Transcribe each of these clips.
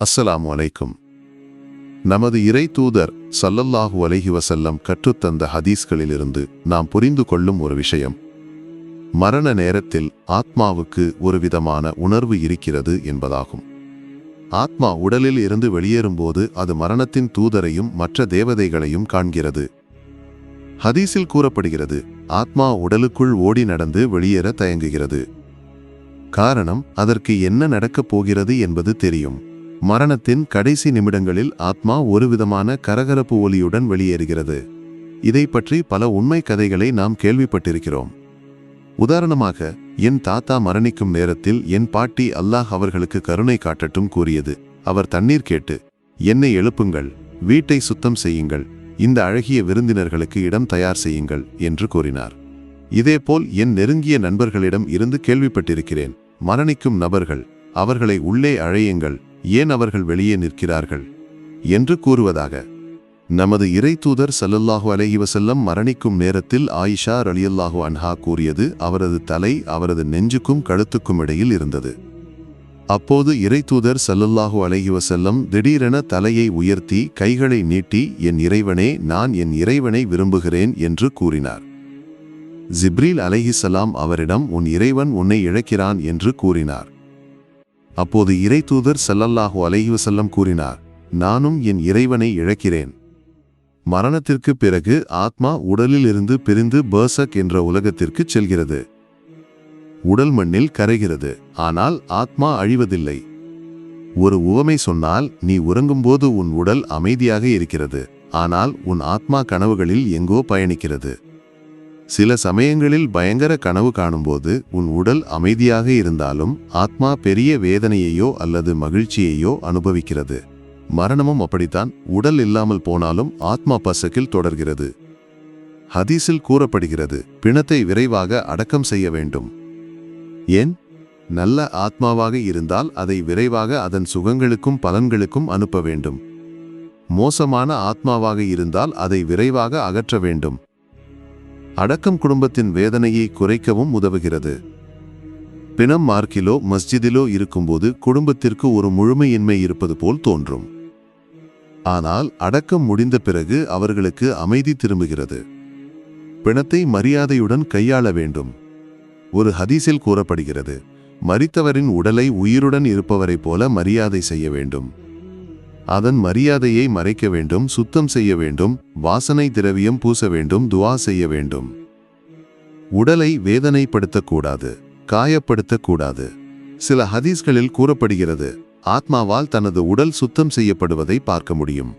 அஸ்ஸலாமு அலைக்கும். நமது இறை தூதர் சல்லல்லாஹு அலைஹி வசல்லம் கற்றுத்தந்த ஹதீஸ்களிலிருந்து நாம் புரிந்து கொள்ளும் ஒரு விஷயம். மரண நேரத்தில் ஆத்மாவுக்கு ஒரு விதமான உணர்வு இருக்கிறது என்பதாகும். ஆத்மா உடலில் இருந்து வெளியேறும்போது அது மரணத்தின் தூதரையும் மற்ற தேவதைகளையும் காண்கிறது. ஹதீஸில் கூறப்படுகிறது ஆத்மா உடலுக்குள் ஓடி நடந்து வெளியேற தயங்குகிறது. காரணம் அதற்கு என்ன நடக்கப் போகிறது என்பது தெரியும். மரணத்தின் கடைசி நிமிடங்களில் ஆத்மா ஒருவிதமான கரகரப்பு ஒலியுடன் வெளியேறுகிறது. இதை பற்றி பல உண்மை கதைகளை நாம் கேள்விப்பட்டிருக்கிறோம். உதாரணமாக என் தாத்தா மரணிக்கும் நேரத்தில் என் பாட்டி அல்லாஹ் அவர்களுக்கு கருணை காட்டட்டும் கூறியது. அவர் தண்ணீர் கேட்டு என்னை எழுப்புங்கள் வீட்டை சுத்தம் செய்யுங்கள் இந்த அழகிய விருந்தினர்களுக்கு இடம் தயார் செய்யுங்கள் என்று கூறினார். இதேபோல் என் நெருங்கிய நண்பர்களிடம் இருந்து கேள்விப்பட்டிருக்கிறேன். மரணிக்கும் நபர்கள் அவர்களை உள்ளே அழையுங்கள் ஏன் அவர்கள் வெளியே நிற்கிறார்கள்? என்று கூறுவதாக. நமது இறை தூதர் சல்லல்லாஹு அலஹிவசல்லம் மரணிக்கும் நேரத்தில் ஆயிஷா ரலியல்லாஹு அன்ஹா கூறியது அவரது தலை அவரது நெஞ்சுக்கும் கழுத்துக்கும் இடையில் இருந்தது. அப்போது இறை தூதர் சல்லல்லாஹு அலஹிவசல்லம் திடீரென தலையை உயர்த்தி கைகளை நீட்டி என் இறைவனே நான் என் இறைவனை விரும்புகிறேன் என்று கூறினார். ஜிப்ரீல் அலைஹிஸ்ஸலாம் அவரிடம் உன் இறைவன் உன்னை இழக்கிறான் என்று கூறினார். அப்போது இறை தூதர் சல்லல்லாஹு அலைஹி கூறினார் நானும் என் இறைவனை இழக்கிறேன். மரணத்திற்கு பிறகு ஆத்மா உடலிலிருந்து பிரிந்து பர்சக் என்ற உலகத்திற்கு செல்கிறது. உடல் மண்ணில் கரைகிறது ஆனால் ஆத்மா அழிவதில்லை. ஒரு உவமை சொன்னால் நீ உறங்கும்போது உன் உடல் அமைதியாக இருக்கிறது ஆனால் உன் ஆத்மா கனவுகளில் எங்கோ பயணிக்கிறது. சில சமயங்களில் பயங்கர கனவு காணும்போது உன் உடல் அமைதியாக இருந்தாலும் ஆத்மா பெரிய வேதனையையோ அல்லது மகிழ்ச்சியையோ அனுபவிக்கிறது. மரணமும் அப்படித்தான். உடல் இல்லாமல் போனாலும் ஆத்மா பசக்கில் தொடர்கிறது. ஹதீஸில் கூறப்படுகிறது பிணத்தை விரைவாக அடக்கம் செய்ய வேண்டும். ஏன்? நல்ல ஆத்மாவாக இருந்தால் அதை விரைவாக அதன் சுகங்களுக்கும் பலன்களுக்கும் அனுப்ப வேண்டும். மோசமான ஆத்மாவாக இருந்தால் அதை விரைவாக அகற்ற வேண்டும். அடக்கம் குடும்பத்தின் வேதனையை குறைக்கவும் உதவுகிறது. பிணம் மார்க்கிலோ மஸ்ஜிதிலோ இருக்கும்போது குடும்பத்திற்கு ஒரு முழுமையின்மை இருப்பது போல் தோன்றும். ஆனால் அடக்கம் முடிந்த பிறகு அவர்களுக்கு அமைதி திரும்புகிறது. பிணத்தை மரியாதையுடன் கையாள வேண்டும். ஒரு ஹதீஸில் கூறப்படுகிறது மறித்தவரின் உடலை உயிருடன் இருப்பவரைப் போல மரியாதை செய்ய வேண்டும். அதன் மரியாதையை மறைக்க வேண்டும் சுத்தம் செய்ய வேண்டும் வாசனை திரவியம் பூச வேண்டும் துவா செய்ய வேண்டும். உடலை வேதனைப்படுத்தக்கூடாது காயப்படுத்தக்கூடாது. சில ஹதீஸ்களில் கூறப்படுகிறது ஆத்மாவால் தனது உடல் சுத்தம் செய்யப்படுவதை பார்க்க முடியும்.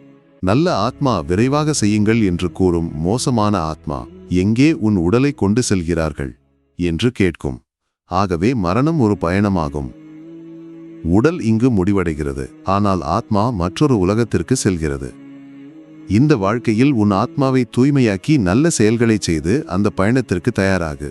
நல்ல ஆத்மா விரைவாக செய்யுங்கள் என்று கூறும் மோசமான ஆத்மா எங்கே உன் உடலை கொண்டு செல்கிறார்கள்? என்று கேட்கும். ஆகவே மரணம் ஒரு பயணமாகும். உடல் இங்கு முடிவடைகிறது. ஆனால் ஆத்மா மற்றொரு உலகத்திற்கு செல்கிறது. இந்த வாழ்க்கையில் உன் ஆத்மாவை தூய்மையாக்கி நல்ல செயல்களைச் செய்து அந்த பயணத்திற்கு தயாராகு.